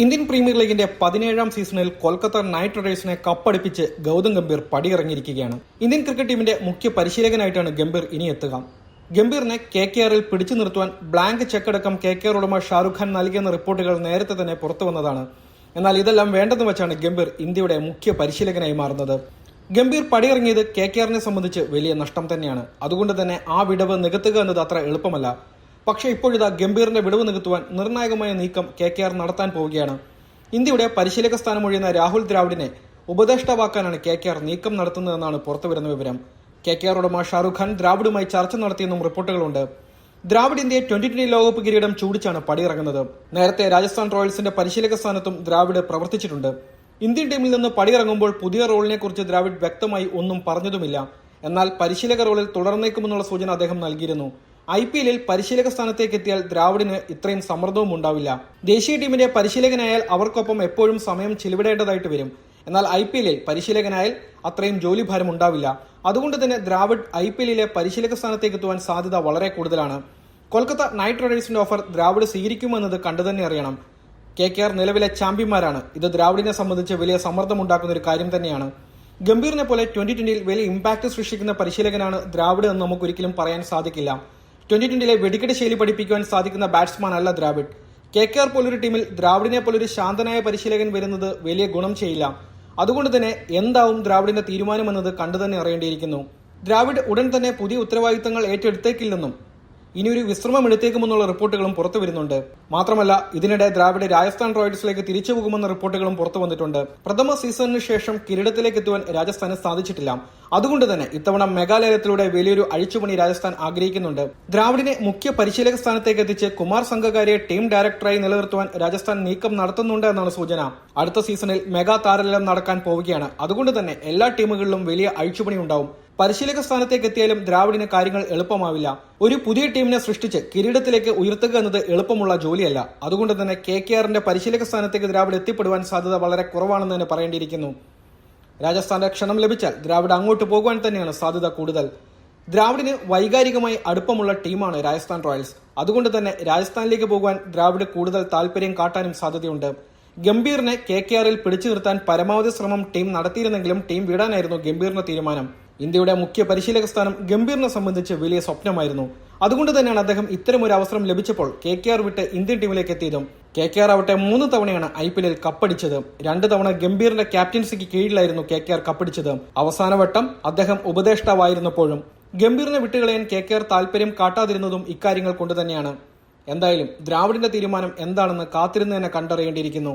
Indian premier ലീഗിന്റെ പതിനേഴാം സീസണിൽ കൊൽക്കത്ത നൈറ്റ് റൈഡേഴ്സിനെ കപ്പടിപ്പിച്ച് ഗൗതം ഗംഭീർ പടിയിറങ്ങിയിരിക്കുകയാണ്. ഇന്ത്യൻ ക്രിക്കറ്റ് ടീമിന്റെ മുഖ്യ പരിശീലകനായിട്ടാണ് ഗംഭീർ ഇനി എത്തുക ഗംഭീറിനെ കെ കെ ആറിൽ പിടിച്ചു നിർത്തുവാൻ ബ്ലാങ്ക് ചെക്കടക്കം കെ കെ ആർ ഉടമ ഷാറുഖ് ഖാൻ നൽകിയെന്ന റിപ്പോർട്ടുകൾ നേരത്തെ തന്നെ പുറത്തു വന്നതാണ്. എന്നാൽ ഇതെല്ലാം വേണ്ടെന്ന് വെച്ചാണ് ഗംഭീർ ഇന്ത്യയുടെ മുഖ്യ പരിശീലകനായി മാറുന്നത്. ഗംഭീർ പടിയിറങ്ങിയത് കെ കെ ആറിനെ സംബന്ധിച്ച് വലിയ നഷ്ടം തന്നെയാണ്. അതുകൊണ്ട് തന്നെ ആ വിടവ് നികത്തുക എന്നത് അത്ര എളുപ്പമല്ല. പക്ഷേ ഇപ്പോഴിതാ ഗംഭീറിന്റെ വിടവ് നികത്തുവാൻ നിർണായകമായ നീക്കം കെ കെ ആർ നടത്താൻ പോവുകയാണ്. ഇന്ത്യയുടെ പരിശീലക സ്ഥാനം ഒഴിയുന്ന രാഹുൽ ദ്രാവിഡിനെ ഉപദേഷ്ടാവാക്കാനാണ് കെ കെ ആർ നീക്കം നടത്തുന്നതെന്നാണ് പുറത്തുവരുന്ന വിവരം. കെ കെ ആർ ഉടമ ഷാറുഖ് ഖാൻ ദ്രാവിഡുമായി ചർച്ച നടത്തിയെന്നും റിപ്പോർട്ടുകളുണ്ട്. ദ്രാവിഡ് ഇന്ത്യയെ ട്വന്റി ട്വന്റി ലോകകപ്പ് കിരീടം ചൂടിച്ചാണ് പടിയിറങ്ങുന്നത്. നേരത്തെ രാജസ്ഥാൻ റോയൽസിന്റെ പരിശീലക സ്ഥാനത്തും ദ്രാവിഡ് പ്രവർത്തിച്ചിട്ടുണ്ട്. ഇന്ത്യൻ ടീമിൽ നിന്ന് പടിയിറങ്ങുമ്പോൾ പുതിയ റോളിനെ കുറിച്ച് ദ്രാവിഡ് വ്യക്തമായി ഒന്നും പറഞ്ഞതുമില്ല. എന്നാൽ പരിശീലക റോളിൽ തുടർന്നേക്കുമെന്നുള്ള സൂചന അദ്ദേഹം നൽകിയിരുന്നു. ഐ പി എല്ലിൽ പരിശീലക സ്ഥാനത്തേക്ക് എത്തിയാൽ ദ്രാവിഡിന് ഇത്രയും സമ്മർദ്ദവും ഉണ്ടാവില്ല. ദേശീയ ടീമിന്റെ പരിശീലകനായാൽ അവർക്കൊപ്പം എപ്പോഴും സമയം ചിലവിടേണ്ടതായിട്ട് വരും. എന്നാൽ ഐ പി എല്ലിൽ പരിശീലകനായാൽ അത്രയും ജോലിഭാരം ഉണ്ടാവില്ല. അതുകൊണ്ട് തന്നെ ദ്രാവിഡ് ഐ പി എല്ലിലെ പരിശീലക സ്ഥാനത്തേക്ക് എത്തുവാൻ സാധ്യത വളരെ കൂടുതലാണ്. കൊൽക്കത്ത നൈറ്റ് റൈഡേഴ്സിന്റെ ഓഫർ ദ്രാവിഡ് സ്വീകരിക്കുമെന്നത് കണ്ടു തന്നെ അറിയണം. കെ കെ ആർ നിലവിലെ ചാമ്പ്യന്മാരാണ്. ഇത് ദ്രാവിഡിനെ സംബന്ധിച്ച് വലിയ സമ്മർദ്ദമുണ്ടാക്കുന്ന ഒരു കാര്യം തന്നെയാണ്. ഗംഭീറിനെ പോലെ ട്വന്റി ട്വന്റിയിൽ വലിയ ഇമ്പാക്ട് സൃഷ്ടിക്കുന്ന പരിശീലകനാണ് ദ്രാവിഡ് എന്ന് നമുക്ക് ഒരിക്കലും പറയാൻ സാധിക്കില്ല. ട്വന്റി ട്വന്റിയിലെ വെടിക്കെട്ട് ശൈലി പഠിപ്പിക്കുവാൻ സാധിക്കുന്ന ബാറ്റ്സ്മാൻ അല്ല ദ്രാവിഡ്. കെ കെ ആർ പോലൊരു ടീമിൽ ദ്രാവിഡിനെ പോലൊരു ശാന്തനായ പരിശീലകൻ വരുന്നത് വലിയ ഗുണം ചെയ്യില്ല. അതുകൊണ്ട് തന്നെ എന്താവും ദ്രാവിഡിന്റെ തീരുമാനമെന്നത് കണ്ടു തന്നെ അറിയേണ്ടിയിരിക്കുന്നു. ദ്രാവിഡ് ഉടൻ തന്നെ പുതിയ ഉത്തരവാദിത്തങ്ങൾ ഏറ്റെടുത്തേക്കില്ലെന്നും ഇനി ഒരു വിശ്രമം എടുത്തേക്കുമെന്നുള്ള റിപ്പോർട്ടുകളും പുറത്തു വരുന്നുണ്ട്. മാത്രമല്ല ഇതിനിടെ ദ്രാവിഡ് രാജസ്ഥാൻ റോയൽസിലേക്ക് തിരിച്ചു പോകുമെന്ന റിപ്പോർട്ടുകളും പുറത്തു വന്നിട്ടുണ്ട്. പ്രഥമ സീസണിന് ശേഷം കിരീടത്തിലേക്ക് എത്തുവാൻ രാജസ്ഥാന് സാധിച്ചിട്ടില്ല. അതുകൊണ്ട് തന്നെ ഇത്തവണ മേഘാലയത്തിലൂടെ വലിയൊരു അഴിച്ചുപണി രാജസ്ഥാൻ ആഗ്രഹിക്കുന്നുണ്ട്. ദ്രാവിഡിനെ മുഖ്യ പരിശീലക സ്ഥാനത്തേക്ക് എത്തിച്ച് കുമാർ സംഘകാരിയെ ടീം ഡയറക്ടറായി നിലനിർത്തുവാൻ രാജസ്ഥാൻ നീക്കം നടത്തുന്നുണ്ട് എന്നാണ് സൂചന. അടുത്ത സീസണിൽ മെഗാ താരലം നടക്കാൻ പോവുകയാണ്. അതുകൊണ്ട് തന്നെ എല്ലാ ടീമുകളിലും വലിയ അഴിച്ചുപണി ഉണ്ടാവും. പരിശീലക സ്ഥാനത്തേക്ക് എത്തിയാലും ദ്രാവിഡിന് കാര്യങ്ങൾ എളുപ്പമാവില്ല. ഒരു പുതിയ ടീമിനെ സൃഷ്ടിച്ച് കിരീടത്തിലേക്ക് ഉയർത്തുക എന്നത് എളുപ്പമുള്ള ജോലിയല്ല. അതുകൊണ്ട് തന്നെ കെ കെ ആറിന്റെ പരിശീലക സ്ഥാനത്തേക്ക് ദ്രാവിഡ് എത്തിപ്പെടുവാൻ സാധ്യത വളരെ കുറവാണെന്ന് തന്നെ പറയേണ്ടിയിരിക്കുന്നു. രാജസ്ഥാന്റെ ക്ഷണം ലഭിച്ചാൽ ദ്രാവിഡ് അങ്ങോട്ട് പോകുവാൻ തന്നെയാണ് സാധ്യത കൂടുതൽ. ദ്രാവിഡിന് വൈകാരികമായി അടുപ്പമുള്ള ടീമാണ് രാജസ്ഥാൻ റോയൽസ്. അതുകൊണ്ട് തന്നെ രാജസ്ഥാനിലേക്ക് പോകുവാൻ ദ്രാവിഡ് കൂടുതൽ താല്പര്യം കാട്ടാനും സാധ്യതയുണ്ട്. ഗംഭീറിനെ കെ കെ ആറിൽ പിടിച്ചു നിർത്താൻ പരമാവധി ശ്രമം ടീം നടത്തിയിരുന്നെങ്കിലും ടീം വിടാനായിരുന്നു ഗംഭീറിന്റെ തീരുമാനം. ഇന്ത്യയുടെ മുഖ്യ പരിശീലക സ്ഥാനം ഗംഭീറിനെ സംബന്ധിച്ച് വലിയ സ്വപ്നമായിരുന്നു. അതുകൊണ്ട് തന്നെയാണ് അദ്ദേഹം ഇത്തരം ഒരു അവസരം ലഭിച്ചപ്പോൾ കെ കെ ആർ വിട്ട് ഇന്ത്യൻ ടീമിലേക്ക് എത്തിയതും കെ കെ ആർ ആവട്ടെ മൂന്ന് തവണയാണ് ഐ പി എല്ലിൽ കപ്പടിച്ചത്. രണ്ട് തവണ ഗംഭീറിന്റെ ക്യാപ്റ്റൻസിക്ക് കീഴിലായിരുന്നു കെ കെ ആർ കപ്പടിച്ചത്. അവസാന വട്ടം അദ്ദേഹം ഉപദേഷ്ടാവായിരുന്നപ്പോഴും ഗംഭീറിനെ വിട്ടുകളയാൻ കെ കെ ആർ താല്പര്യം കാട്ടാതിരുന്നതും ഇക്കാര്യങ്ങൾ കൊണ്ട് തന്നെയാണ്. എന്തായാലും ദ്രാവിഡിന്റെ തീരുമാനം എന്താണെന്ന് കാത്തിരുന്ന് തന്നെ കണ്ടറിയേണ്ടിയിരിക്കുന്നു.